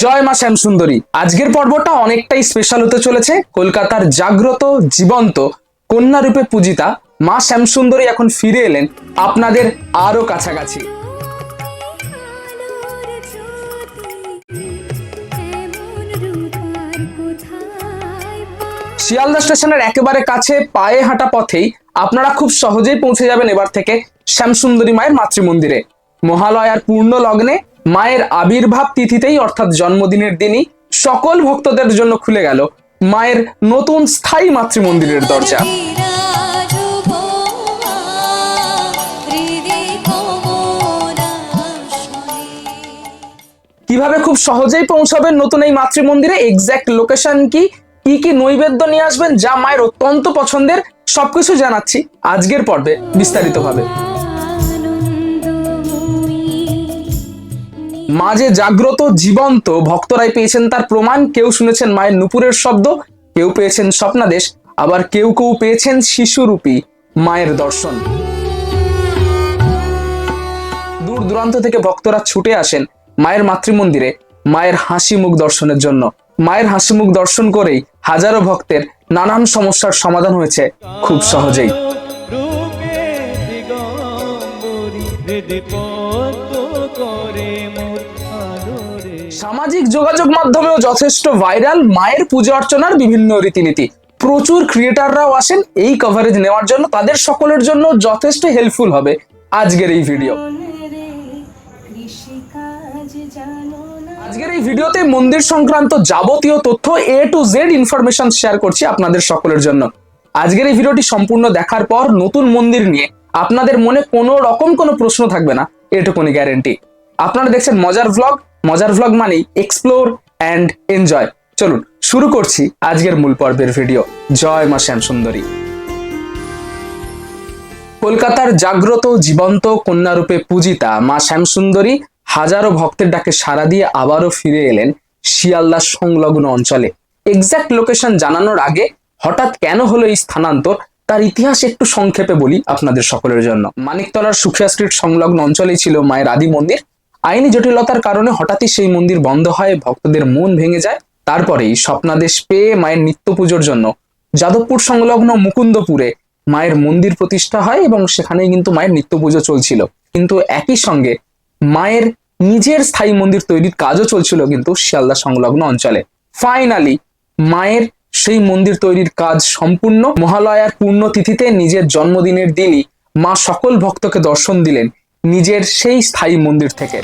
জয় মা শ্যাম সুন্দরী। আজকের পর্বটা অনেকটাই স্পেশাল হতে চলেছে। কলকাতার জাগ্রত, জীবন্ত, কন্যা রূপে পূজিতা মা শ্যামসুন্দরী এখন ফিরে এলেন আপনাদের আরও কাছাকাছি। শিয়ালদা স্টেশনের একেবারে কাছে পায়ে হাঁটা পথেই আপনারা খুব সহজেই পৌঁছে যাবেন এবার থেকে শ্যামসুন্দরী মায়ের মাতৃমন্দিরে। মহালয়ার পূর্ণ লগ্নে মায়ের আবির্ভাব তিথিতেই অর্থাৎ জন্মদিনের দিনই সকল ভক্তদের জন্য খুলে গেল মায়ের নতুন স্থায়ী মাতৃমন্দিরের দরজা। কীভাবে খুব সহজেই পৌঁছাবেন নতুন এই মাতৃমন্দিরে? এক্স্যাক্ট লোকেশন কি? কি কি নৈবেদ্য নিয়ে আসবেন? যা মায়ের অত্যন্ত পছন্দের? সবকিছু জানাচ্ছি আজকের পর্বে বিস্তারিতভাবে। মা যে জাগ্রত, জীবন্ত ভক্তরাই পেয়েছেন তার প্রমাণ। কেউ শুনেছেন মায়ের নুপুরের শব্দ, কেউ পেয়েছেন স্বপ্নাদেশ, আবার কেউ কেউ পেয়েছেন শিশুরূপী মায়ের দর্শন। দূর দূরান্ত থেকে ভক্তরা ছুটে আসেন মায়ের মাতৃমন্দিরে, মায়ের হাসি মুখ দর্শনের জন্য। মায়ের হাসি মুখ দর্শন করেই হাজারো ভক্তের নানান সমস্যার সমাধান হয়েছে খুব সহজেই। সামাজিক যোগাযোগ মাধ্যমেও যথেষ্ট ভাইরাল মায়ের পুজো অর্চনার বিভিন্ন রীতিনীতি। প্রচুর ক্রিয়েটাররাও আসেন এই কভারেজ নেওয়ার জন্য, তাদের সকলের জন্য যথেষ্ট হেল্পফুল হবে আজকের এই ভিডিও আজকের এই ভিডিওতে মন্দির সংক্রান্ত যাবতীয় তথ্য A to Z information share করছি আপনাদের সকলের জন্য। আজকের এই ভিডিওটি সম্পূর্ণ দেখার পর নতুন মন্দির নিয়ে আপনাদের মনে কোনো রকম কোনো প্রশ্ন থাকবে না, এটুকুনি গ্যারেন্টি আপনারা দেখছেন মজার ভ্লগ মজার ভ্লগ মানেই এক্সপ্লোর অ্যান্ড এনজয় চলুন, শুরু করছি আজকের মূল পর্বের ভিডিও জয় মা শ্যাম সুন্দরী। কলকাতার জাগ্রত, জীবন্ত, কন্যারূপে পূজিতা মা শ্যামসুন্দরী হাজারো ভক্তের ডাকে সাড়া দিয়ে আবারও ফিরে এলেন শিয়ালদা সংলগ্ন অঞ্চলে। এক্সাক্ট লোকেশন জানানোর আগে হঠাৎ কেন হলো এই স্থানান্তর, তার ইতিহাস একটু সংক্ষেপে বলি আপনাদের সকলের জন্য। মানিকতলার সুখিয়া স্ট্রিট সংলগ্ন অঞ্চলেই ছিল মায়ের আদি মন্দির আইনি জটিলতার কারণে হঠাৎই সেই মন্দির বন্ধ হয়, ভক্তদের মন ভেঙে যায়। তারপরেই স্বপ্নাদেশ পেয়ে মায়ের নিত্য পুজোর জন্য যাদবপুর সংলগ্ন মুকুন্দপুরে মায়ের মন্দির প্রতিষ্ঠা হয় এবং সেখানেই কিন্তু মায়ের নিত্য পুজো চলছিল। কিন্তু একই সঙ্গে মায়ের নিজের স্থায়ী মন্দির তৈরির কাজও চলছিল কিন্তু শিয়ালদা সংলগ্ন অঞ্চলে। ফাইনালি মায়ের সেই মন্দির তৈরির কাজ সম্পূর্ণ। মহালয়ার পূর্ণ তিথিতে নিজের জন্মদিনের দিনই মা সকল ভক্তকে দর্শন দিলেন। নিজের সেই স্থায়ী মন্দির থেকে।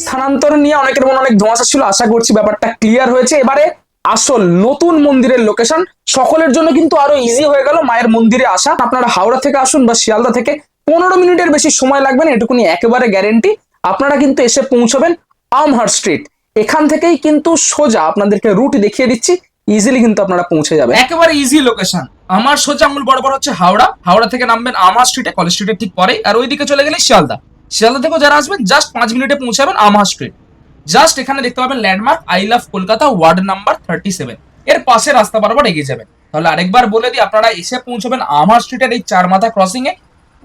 স্থানান্তর নিয়ে অনেকের মনে অনেক ধোঁয়াশা ছিল আশা করছি ব্যাপারটা ক্লিয়ার হয়েছে। এবারে আসল নতুন মন্দিরের লোকেশন সকলের জন্য কিন্তু আরও ইজি হয়ে গেল মায়ের মন্দিরে আসা। আপনারা হাওড়া থেকে আসুন বা শিয়ালদা থেকে পনেরো মিনিটের বেশি সময় লাগবে না এটুকুনি একেবারে গ্যারেন্টি আপনারা কিন্তু এসে পৌঁছবেন আমহার স্ট্রিট এখান থেকেই কিন্তু সোজা আপনাদেরকে রুট দেখিয়ে দিচ্ছি। ইজিলি কিন্তু আপনারা পৌঁছে যাবেন। একেবারে ইজি লোকেশন আমার সোজা আঙুল বরাবর হচ্ছে হাওড়া। হাওড়া থেকে নামবেন আমা স্ট্রিটে কলেজ স্ট্রিটের ঠিক পরে আর ওইদিকে চলে গেলে শিয়ালদা। শিয়ালদা থেকেও যারা আসবেন জাস্ট পাঁচ মিনিটে পৌঁছাবেন আমা স্ট্রিট জাস্ট এখানে দেখতে পাবেন landmark I love Kolkata ward number thirty seven এর পাশে রাস্তা বরাবর এগিয়ে যাবেন। তাহলে আরেকবার বলে দিই, আপনারা এসে পৌঁছবেন আমা স্ট্রিটের এই চার মাথা ক্রসিং এ।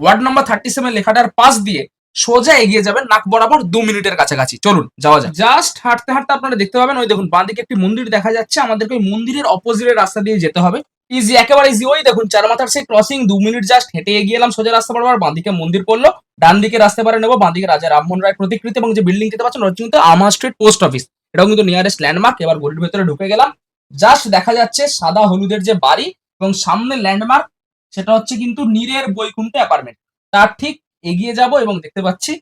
ওয়ার্ড নাম্বার থার্টি সেভেন লেখাটার পাশ দিয়ে সোজা এগিয়ে যাবেন, নাক বরাবর দু মিনিটের কাছাকাছি। চলুন, যাওয়া যাক। জাস্ট হাঁটতে হাঁটতে আপনারা দেখতে পাবেন, ওই দেখুন, বাঁদিকে একটি মন্দির দেখা যাচ্ছে। আমাদেরকে ওই মন্দিরের অপোজিটের রাস্তা দিয়ে যেতে হবে। ইজি একেবারে ইজি ওই দেখুন চার মাথার সেই ক্রসিং দু মিনিট জাস্ট হেঁটে এগিয়ে এলাম সোজা রাস্তা বরাবর। বাঁদিকে মন্দির পড়ল, ডান দিকে রাস্তা পারে নেব। বাঁদিকে রাজা রামমোহন রায় প্রতিকৃতি এবং যে বিল্ডিং দেখতে পাচ্ছেন, ওটা কিন্তু আমার স্ট্রিট পোস্ট অফিস এটাও কিন্তু নিয়ারেস্ট ল্যান্ডমার্ক এবার গলির ভেতরে ঢুকে গেলাম। জাস্ট দেখা যাচ্ছে সাদা হলুদের যে বাড়ি এবং সামনে ল্যান্ডমার্ক সেটা হচ্ছে কিন্তু নীরের বৈকুণ্ঠ অ্যাপার্টমেন্ট তার ঠিক এগিয়ে যাব এবং দেখতে পাচ্ছি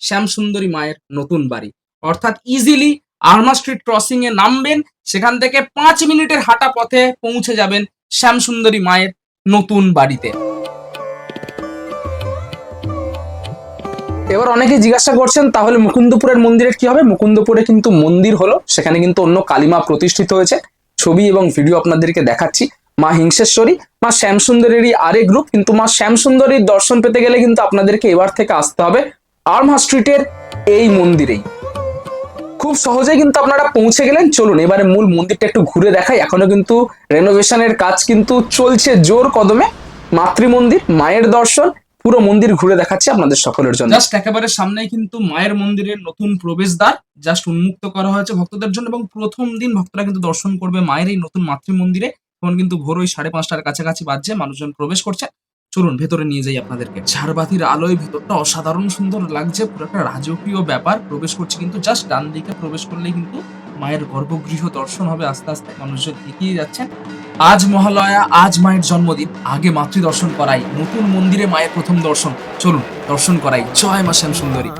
শ্যামসুন্দরী মায়ের নতুন বাড়ি। অর্থাৎ ইজিলি আর্মা স্ট্রিট ক্রসিং এ নামবেন, সেখান থেকে পাঁচ মিনিটের হাঁটা পথে পৌঁছে যাবেন শ্যামসুন্দরী মায়ের নতুন বাড়িতে। এবার অনেকে জিজ্ঞাসা করছেন, তাহলে মুকুন্দপুরের মন্দিরের কি হবে? মুকুন্দপুরে কিন্তু মন্দির হলো, সেখানে কিন্তু অন্য কালিমা প্রতিষ্ঠিত হয়েছে। ছবি এবং ভিডিও আপনাদেরকে দেখাচ্ছি। মা হিংসেশ্বরী, মা শ্যামসুন্দরীরই আরেক রূপ, কিন্তু মা শ্যামসুন্দরীর দর্শন পেতে গেলে কিন্তু আপনাদেরকে এবার থেকে আসতে হবে আর্মহা স্ট্রিটের এই মন্দিরেই। খুব সহজেই কিন্তু আপনারা পৌঁছে গেলেন। চলুন, এবারে মূল মন্দিরটা একটু ঘুরে দেখাই। এখনও কিন্তু রেনোভেশনের কাজ কিন্তু চলছে জোর কদমে। মাতৃ মন্দির মায়ের দর্শন, পুরো মন্দির ঘুরে দেখাচ্ছি আপনাদের সকলের জন্য। জাস্ট একেবারে সামনেই কিন্তু মায়ের মন্দিরের নতুন প্রবেশদ্বার, জাস্ট উন্মুক্ত করা হয়েছে ভক্তদের জন্য এবং প্রথম দিন ভক্তরা কিন্তু দর্শন করবে মায়ের এই নতুন মাতৃ মন্দিরে এখন কিন্তু ভোর ওই সাড়ে পাঁচটার কাছাকাছি বাজছে, মানুষজন প্রবেশ করছে। চলুন, ভেতরে নিয়ে যাই আপনাদেরকে। ঝাড়বাতির আলোয় ভেতরটা অসাধারণ সুন্দর লাগছে, পুরো একটা রাজকীয় ব্যাপার। প্রবেশ করছে কিন্তু জাস্ট ডান দিকে, প্রবেশ করলেই কিন্তু মায়ের গর্ভগৃহ দর্শন হবে আস্তে আস্তে। মানুষজন এগিয়ে যাচ্ছেন। আজ মহালয়া, আজ মায়ের জন্মদিন। আগে মাতৃ দর্শন করাই। নতুন মন্দিরে মায়ের প্রথম দর্শন। চলুন, দর্শন করাই। জয় মা শ্যাম সুন্দরী।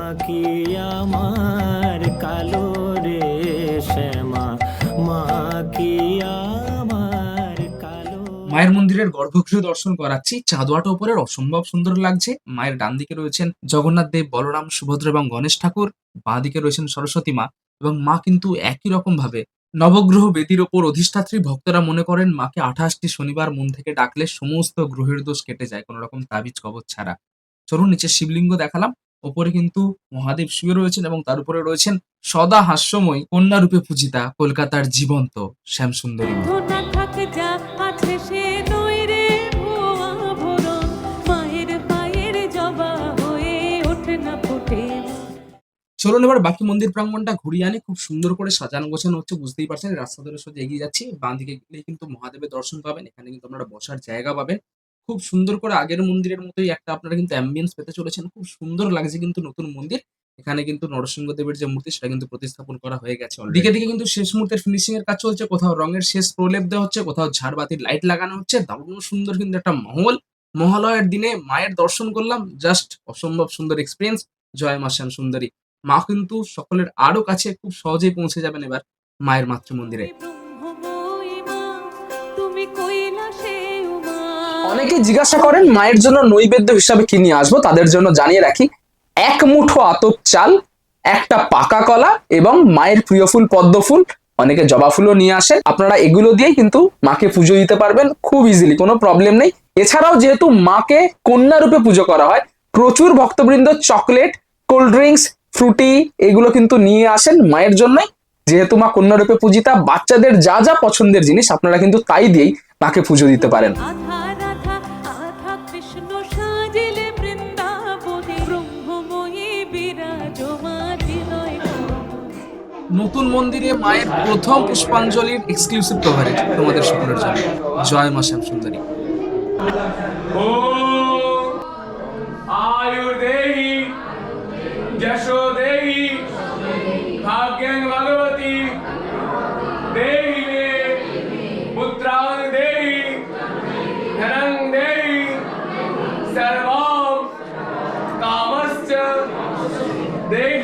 মায়ের মন্দিরের গর্ভগৃহ দর্শন করাচ্ছি। চাঁদোয়াটা উপরের অসম্ভব সুন্দর লাগছে। মায়ের ডান দিকে রয়েছেন জগন্নাথ দেব, বলরাম, সুভদ্রা এবং গণেশ ঠাকুর। বাঁ দিকে রয়েছেন সরস্বতী মা এবং মা কিন্তু একই রকম ভাবে নবগ্রহ বেদির ওপর অধিষ্ঠাত্রী ভক্তরা মনে করেন মাকে আঠাশটি শনিবার মন থেকে ডাকলে সমস্ত গ্রহের দোষ কেটে যায়, কোনো রকম তাবিজ কবচ ছাড়া। চলুন নিচে শিবলিঙ্গ দেখালাম। ওপরে কিন্তু মহাদেব শুয়ে রয়েছেন এবং তার উপরে রয়েছেন সদা হাস্যময় কন্যা রূপে পূজিতা কলকাতার জীবন্ত শ্যামসুন্দরী চলুন এবার বাকি মন্দির প্রাঙ্গণটা ঘুরিয়ে আনি। খুব সুন্দর করে সাজানো গোছানো হচ্ছে, বুঝতেই পারছেন। রাস্তা ধরে সোজা এগিয়ে যাচ্ছি। বাঁ দিকে গেলেই কিন্তু মহাদেবের দর্শন পাবেন। এখানে কিন্তু আপনারা বসার জায়গা পাবেন। খুব সুন্দর করে আগের মন্দিরের মতোই একটা আপনারা কিন্তু অ্যাম্বিয়েন্স পেতে চলেছেন। খুব সুন্দর লাগছে কিন্তু নতুন মন্দির। এখানে কিন্তু নরসিংহ দেবের যে মূর্তি, সেটা কিন্তু প্রতিস্থাপন করা হয়ে গেছে। দিকে দিকে কিন্তু শেষ মুহূর্তের ফিনিশিং এর কাজ চলছে। কোথাও রঙের শেষ প্রলেপ দেওয়া হচ্ছে, কোথাও ঝাড়বাতির লাইট লাগানো হচ্ছে। দারুণ সুন্দর কিন্তু একটা মহল। মহালয়ের দিনে মায়ের দর্শন করলাম। জাস্ট অসম্ভব সুন্দর এক্সপিরিয়েন্স জয় মা শ্যাম সুন্দরী। মা কিন্তু সকলের আরও কাছে খুব সহজেই পৌঁছে যাবেন এবার মায়ের মাতৃমন্দিরে। অনেকে জিজ্ঞাসা করেন মায়ের জন্য নৈবেদ্য হিসাবে কি নিয়ে আসব? তাদের জন্য জানিয়ে রাখি এক মুঠো আতপ চাল একটা পাকা কলা এবং মায়ের প্রিয় ফুল পদ্ম ফুল অনেকে জবা ফুলও নিয়ে আসেন আপনারা এগুলো দিয়েই কিন্তু মাকে পুজো দিতে পারবেন খুব ইজিলি কোনো প্রবলেম নেই। এছাড়াও যেহেতু মাকে কন্যা রূপে পুজো করা হয় প্রচুর ভক্তবৃন্দ চকলেট কোল্ড ড্রিঙ্কস ফ্রুটি এগুলো কিন্তু নিয়ে আসেন মায়ের জন্যই যেহেতু মা কন্যা রূপে পূজিতা বাচ্চাদের যা যা পছন্দের জিনিস আপনারা কিন্তু তাই দিয়েই মাকে পুজো দিতে পারেন। নতুন মন্দিরে মায়ের প্রথম পুষ্পাঞ্জলির এক্সক্লুসিভ কভারেজ তোমাদের সকলের জন্য। জয় মা শ্যাম সুন্দরী जशो देवी भाग्यं भगवती देवी में पुत्रां देवी धनं देवी सर्वं कामश्च देवी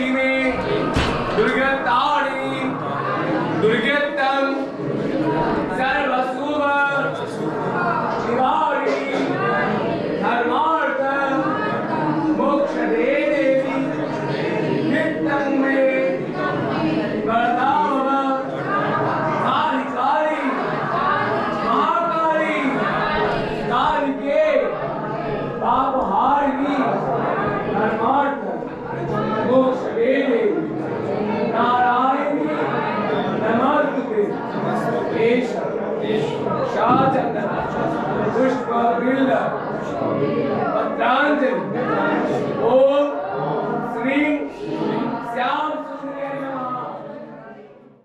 शाचंद्र पुष्प बिल्ल पत्रांजलि ओम श्री श्याम सुंदरी नमः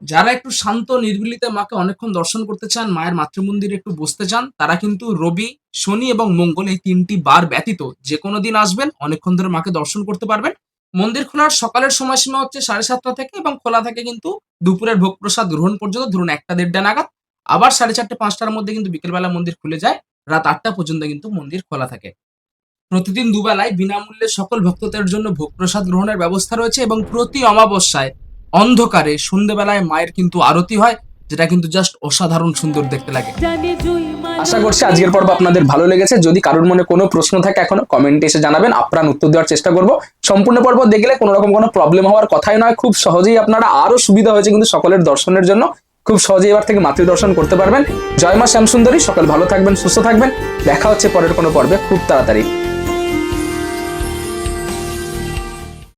যারা একটু শান্ত নির্বিলিতে মাকে অনেকক্ষণ দর্শন করতে চান মায়ের মাতৃমন্দিরে একটু বসতে চান তারা কিন্তু রবি শনি এবং মঙ্গল এই তিনটি বার ব্যতীত যে কোনো দিন আসবেন অনেকক্ষণ ধরে মাকে দর্শন করতে পারবেন মন্দির খোলার সকালের সময়সীমা হচ্ছে সাড়ে সাতটা থেকে এবং খোলা থাকে কিন্তু দুপুরের ভোগ প্রসাদ গ্রহণ পর্যন্ত ধরুন একটা দেড়টা নাগাদ আবার সাড়ে চারটে পাঁচটার মধ্যে কিন্তু বিকেলবেলা মন্দির খুলে যায়। রাত আটটা পর্যন্ত কিন্তু মন্দির খোলা থাকে। প্রতিদিন দুবেলায় বিনামূল্যে সকল ভক্তদের জন্য ভোগ প্রসাদ গ্রহণের ব্যবস্থা রয়েছে এবং প্রতি অমাবস্যায় অন্ধকারে সন্ধ্যেবেলায় মায়ের কিন্তু আরতি হয় যেটা কিন্তু জাস্ট অসাধারণ সুন্দর দেখতে লাগে। আশা করছি আজকের পর্ব আপনাদের ভালো লেগেছে। যদি কারোর মনে কোনো প্রশ্ন থাকে এখনও কমেন্টে এসে জানাবেন। আপ্রাণ উত্তর দেওয়ার চেষ্টা করব। সম্পূর্ণ পর্ব দেখলে কোনো রকম কোনো প্রবলেম হওয়ার কথাই নয়। খুব সহজেই আপনারা আরও সুবিধা হয়েছে কিন্তু সকলের দর্শনের জন্য। খুব সহজে এবার থেকে মাতৃ দর্শন করতে পারবেন। জয় মা শ্যামসুন্দরী, সকাল ভালো থাকবেন, সুস্থ থাকবেন। দেখা হচ্ছে পরের কোনো পর্বে খুব তাড়াতাড়ি।